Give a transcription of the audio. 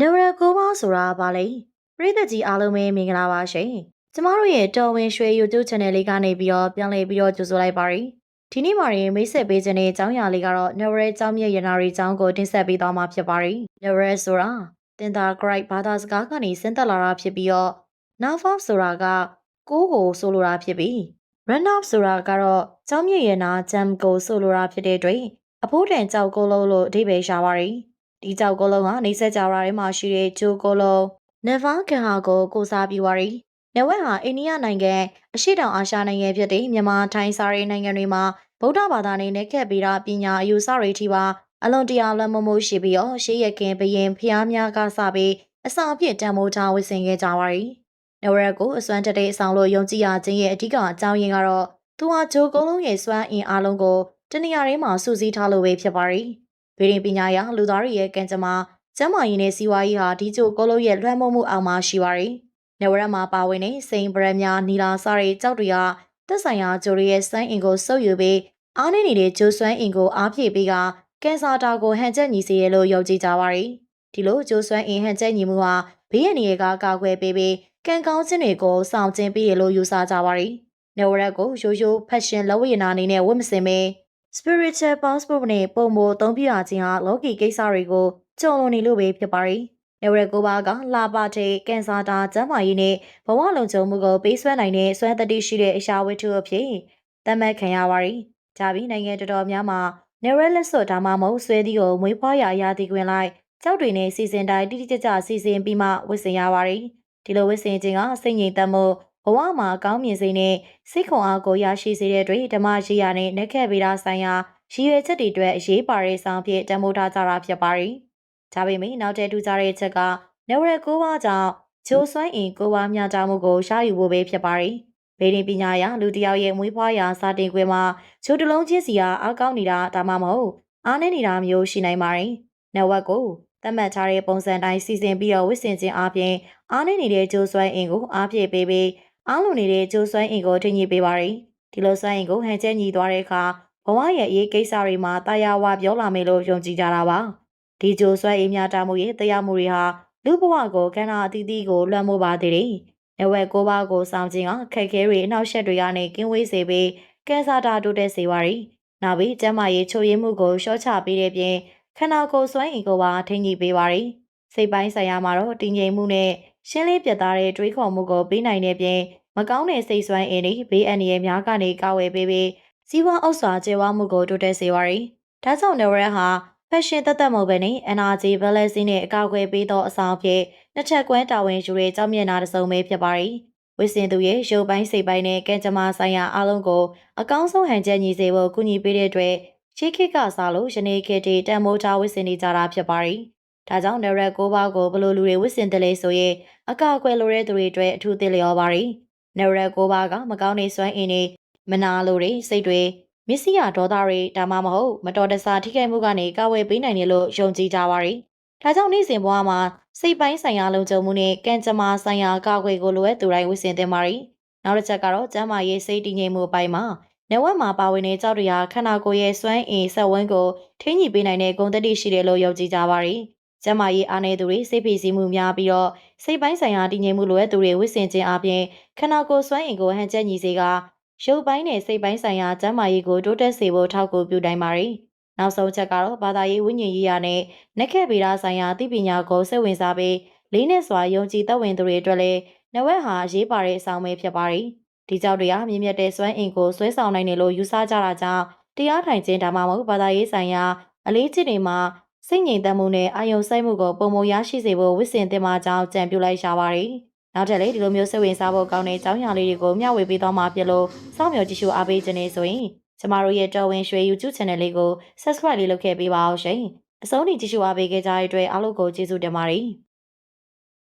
နဝရကိုပါဆိုတာဘာလဲပရိသတ်ကြီးအားလုံးပဲမင်္ဂလာပါရှင်ကျမတို့ရဲ့တော်ဝင်ရွှေ YouTube Channel လေးကနေပြီးတော့ပြန်လည်ပြီးတော့ကြိုဆိုလိုက်ပါရစေဒီနေ့မှာရင်မိတ်ဆက်ပေးခြင်းတဲ့အကြောင်းအရာလေးကတော့နဝရကျောင်းမြတ်ရနာရီကျောင်းကိုတင်ဆက်ပေးသွားမှာဖြစ်ပါရစေနဝရဆိုတာတင်တာ Great ဘာသာစကားကနေဆင်းသက်လာတာဖြစ်ပြီးတော့ Nava ဆိုတာကကိုးကိုဆိုလိုတာဖြစ်ပြီး Run Off ဆိုတာကတော့ကျောင်းမြတ်ရနာ Jam ကိုဆိုလိုတာဖြစ်တဲ့အတွက်အဖိုးတန်ကြောက်ကိုလုံးလို့အဓိပ္ပာယ်ရှာပါရစေ ဒီကြောက်ကိုလုံးကနေဆက်ကြရာထဲမှာရှိတဲ့ဂျိုကိုလုံး Neva ကန်ဟာကိုကိုစားပြီးပါရီ။နဝက်ဟာအိန္ဒိယနိုင်ငံအရှေ့တောင်အာရှနိုင်ငံဖြစ်တဲ့မြန်မာထိုင်းစာရေးနိုင်ငံတွေမှာဗုဒ္ဓဘာသာနဲ့ခက်ပြီးတာပညာအယူဆတွေထိပါအလွန်တရာလွန်မိုးမိုးရှိပြီးတော့ရှေးရခင်ဘရင်ဖျားများကစပြီးအစာအဖြစ်တံမိုးထားဝစ်ဆင်ခဲ့ကြပါရီ။နဝရက်ကိုအစွမ်းတက်တဲ့အဆောင်လို့ယုံကြည်ရခြင်းရဲ့အဓိကအကြောင်းရင်းကတော့သူဟာဂျိုကုန်းလုံးရဲ့စွမ်းအင်အားလုံးကိုတနေရာထဲမှာစုစည်းထားလို့ပဲဖြစ်ပါရီ။ ဗီရင်ပညာရလူသားတွေရဲ့ကံကြမ္မာကျမ်းမာရေးနဲ့စီးပွားရေးဟာဒီကျိုကိုလုံးရဲ့လွှမ်းမိုးမှုအောက်မှာရှိပါတယ်။နေဝရမှာပါဝင်တဲ့စိန်ပရမ်များနီလာစားတဲ့ကြောက်တွေကတက်ဆိုင်ရာဂျိုရီရဲ့စွမ်းအင်ကိုစုပ်ယူပြီးအားနေနေတဲ့ဂျိုစွမ်းအင်ကိုအားဖြည့်ပြီးကကင်ဆာတာကိုဟန်ချက်ညီစေရလို့ယုံကြည်ကြပါတယ်။ဒီလိုဂျိုစွမ်းအင်ဟန်ချက်ညီမှုဟာဘေးရန်တွေကကာကွယ်ပေးပြီးကံကောင်းခြင်းတွေကိုဆောင်ကျင်းပေးရလို့ယူဆကြပါတယ်။နေဝရက်ကိုရိုးရိုးဖက်ရှင်လက်ဝိနာအနေနဲ့ဝတ်မစင်ပဲ spiritual passport နဲ့ပုံမအသုံးပြရခြင်းဟာလောကီကိစ္စတွေကိုကြုံလွန်နေလို့ပဲဖြစ်ပါတယ်။နေဝရကိုပါကလာပါတဲ့ကင်ဆာတာကျန်းမာရေးနဲ့ဘဝလုံခြုံမှုကိုပေးစွမ်းနိုင်တဲ့စွမ်းတတိရှိတဲ့အရာဝတ္ထုအဖြစ်သတ်မှတ်ခံရပါတယ်။ဒါပြီးနိုင်ငံတော်တော်များများနေရလက်စော့ဒါမှမဟုတ်ဆွဲသီးကိုမွေးဖွားရာရာသီခွင်လိုက်ကြောက်တွေနဲ့စီစဉ်တိုင်းတိတိကျကျစီစဉ်ပြီးမှဝစ်စင်ရပါတယ်။ဒီလိုဝစ်စင်ခြင်းကစိတ်ငြိမ်သက်မှု ဘဝမှာကောင်းမြင်စိတ်နဲ့စိတ်ခွန်အားကိုရရှိစေတဲ့အတွက်ဓမ္မရှိရာနဲ့နက်ခက်ဗေဒဆိုင်ရာရည်ရွယ်ချက်တွေအတွက်အရေးပါတဲ့ဆောင်ဖြစ်တံမိုးထားကြတာဖြစ်ပါတယ်။ဒါပေမဲ့နောက်တဲ့ထူးခြားတဲ့ချက်ကနေဝရကိုးပါးကြောင့်ဂျိုးစွမ်းအင်ကိုးပါးများတာမှုကိုရှားယူဖို့ပဲဖြစ်ပါတယ်။ဗေဒင်ပညာရလူတယောက်ရဲ့မွေးဖွားရာစာတင်ခွင့်မှာဂျိုးတလုံးချင်းစီဟာအကောင်းနေတာဒါမှမဟုတ်အားနည်းနေတာမျိုးရှိနိုင်ပါတယ်။နေဝက်ကိုသတ်မှတ်ထားတဲ့ပုံစံတိုင်းစီစဉ်ပြီးတော့ဝစ်စင်ခြင်းအပြင်အားနည်းနေတဲ့ဂျိုးစွမ်းအင်ကိုအားဖြည့်ပေးပြီး အားလုံးနေတဲ့ဂျိုးစွမ်းအင်ကိုထိညှိပေးပါတယ်။ဒီလိုစွမ်းအင်ကိုဟန်ချက်ညီသွားတဲ့အခါဘဝရဲ့အရေးကိစ္စတွေမှာတာယာဝပြောလာမယ်လို့ယုံကြည်ကြတာပါ။ဒီဂျိုးစွမ်းအင်များတာမှုရဲ့တရားမှုတွေဟာလူဘဝကိုကဏ္ဍအသီးသီးကိုလွှမ်းမိုးပါသေးတယ်။နဝက်ကိုပါကိုစောင့်ခြင်းကခက်ခဲတွေအနောက်ရှက်တွေကနေကင်းဝေးစေပြီးကင်ဆာတာတိုးတက်စေပါရီ။နောက်ပြီးကျန်းမာရေးချို့ယွင်းမှုကိုရှော့ချပေးတဲ့ပြင်ခန္ဓာကိုယ်စွမ်းအင်ကိုပါထိန်းညှိပေးပါရီ။စိတ်ပိုင်းဆိုင်ရာမှာတော့တည်ငြိမ်မှုနဲ့ ရှင်းလင်းပြတ်သားတဲ့တွေးခေါ်မှုကိုပေးနိုင်တဲ့ပြင်မကောင်းတဲ့စိတ်ဆွမ်းအင်းတွေဘေးအန္တရာယ်များကနေကာဝယ်ပေးပြီးစီးပွားဥစ္စာကျေဝမှုကိုတိုးတက်စေပါရီ။ဒါကြောင့်နေရဟဟာဖက်ရှင်တသက်မဟုတ်ဘဲနဲ့ energy balance နဲ့အကောက်အွယ်ပေးသောအဆောင်ဖြစ်နှစ်ချက်ကွဲတာဝန်ယူတဲ့ကြောင်းမျက်နှာတစ်စုံပဲဖြစ်ပါရီ။ဝစ်စင်သူရဲ့ရုပ်ပိုင်းစိတ်ပိုင်းနဲ့ကံကြမ္မာဆိုင်ရာအလုံးကိုအကောင်းဆုံးဟန်ချက်ညီစေဖို့ကူညီပေးတဲ့အတွက်ရှေးခေတ်ကစားလို့ယနေ့ခေတ်တည်တန်မိုးထားဝစ်စင်နေကြတာဖြစ်ပါရီ။ ဒါကြောင့်နရက်ကိုပါကိုဘလို့လူတွေဝစ်စင်တယ်လေဆိုရင်အကောက်အွယ်လိုတဲ့သူတွေအတွက်အထူးသိလျော်ပါရီ။နရက်ကိုပါကမကောင်းနေစွမ်းအင်းနေမနာလိုတွေစိတ်တွေမစ္စည်းရဒေါသတွေဒါမှမဟုတ်မတော်တဆထိခိုက်မှုကနေကာဝယ်ပေးနိုင်တယ်လို့ယုံကြည်ကြပါရီဒါကြောင့်နေ့စဉ်ဘဝမှာစိတ်ပိုင်းဆိုင်ရာလုံခြုံမှုနဲ့ကံကြမ္မာဆိုင်ရာကာကွယ်ကိုလိုအပ်သူတိုင်းဝစ်စင်တင်ပါရီနောက်တစ်ချက်ကတော့ကျန်းမာရေးစိတ်တည်ငြိမ်မှုအပိုင်းမှာနဝက်မှာပါဝင်တဲ့ကြောက်တရားခန္ဓာကိုယ်ရဲ့စွမ်းအင်ဆက်ဝန်းကိုထိန်းညှိပေးနိုင်တဲ့ဂုဏ်သတ္တိရှိတယ်လို့ယုံကြည်ကြပါရီ ကျမကြီးအားနေသူတွေစိတ်ဖိစီးမှုများပြီးတော့စိတ်ပိုင်းဆိုင်ရာတည်ငြိမ်မှုလိုအပ်သူတွေဝစ်စင်ခြင်းအပြင်ခန္ဓာကိုယ်စွမ်းအင်ကိုဟန်ချက်ညီစေကရုပ်ပိုင်းနဲ့စိတ်ပိုင်းဆိုင်ရာကျန်းမာရေးကိုတိုးတက်စေဖို့ထောက်ကူပြုနိုင်ပါ रे ။နောက်ဆုံးချက်ကတော့ဘာသာရေးဝိညာဉ်ရေးရာနဲ့နက်ခက်ဗေဒဆိုင်ရာသိပညာကိုစိတ်ဝင်စားပြီးလေးနဲ့စွာယုံကြည်သက်ဝင်သူတွေအတွက်လည်းနဝက်ဟာရေးပါတဲ့အဆောင်ပဲဖြစ်ပါ रे ။ဒီကြောင့်တရားမြင့်မြတ်တဲ့စွမ်းအင်ကိုဆွဲဆောင်နိုင်တယ်လို့ယူဆကြတာကြောင့်တရားထိုင်ခြင်းဒါမှမဟုတ်ဘာသာရေးဆိုင်ရာအလေးချက်တွေမှာ စိတ်ငြိမ်သက်မှုနဲ့အာယုံစိုက်မှုကိုပုံမရရှိစေဖို့ဝစ်စင်တင်မှာကြောင်းကြံပြလိုက်ရှာပါ रे ။နောက်ထပ်လည်းဒီလိုမျိုးစိတ်ဝင်စားဖို့ကောင်းတဲ့အကြောင်းအရာလေးတွေကိုမျှဝေပေးသွားမှာဖြစ်လို့စောင့်မျှော်ကြည့်ရှုအားပေးခြင်းနဲ့ဆိုရင်ကျမတို့ရဲ့တော်ဝင်ရွှေ YouTube Channel လေးကို Subscribe လေးလုပ်ခဲ့ပေးပါအောင်ရှင်။အဆုံးထိကြည့်ရှုအားပေးခဲ့ကြတဲ့အတွက်အားလုံးကိုကျေးဇူးတင်ပါတယ်။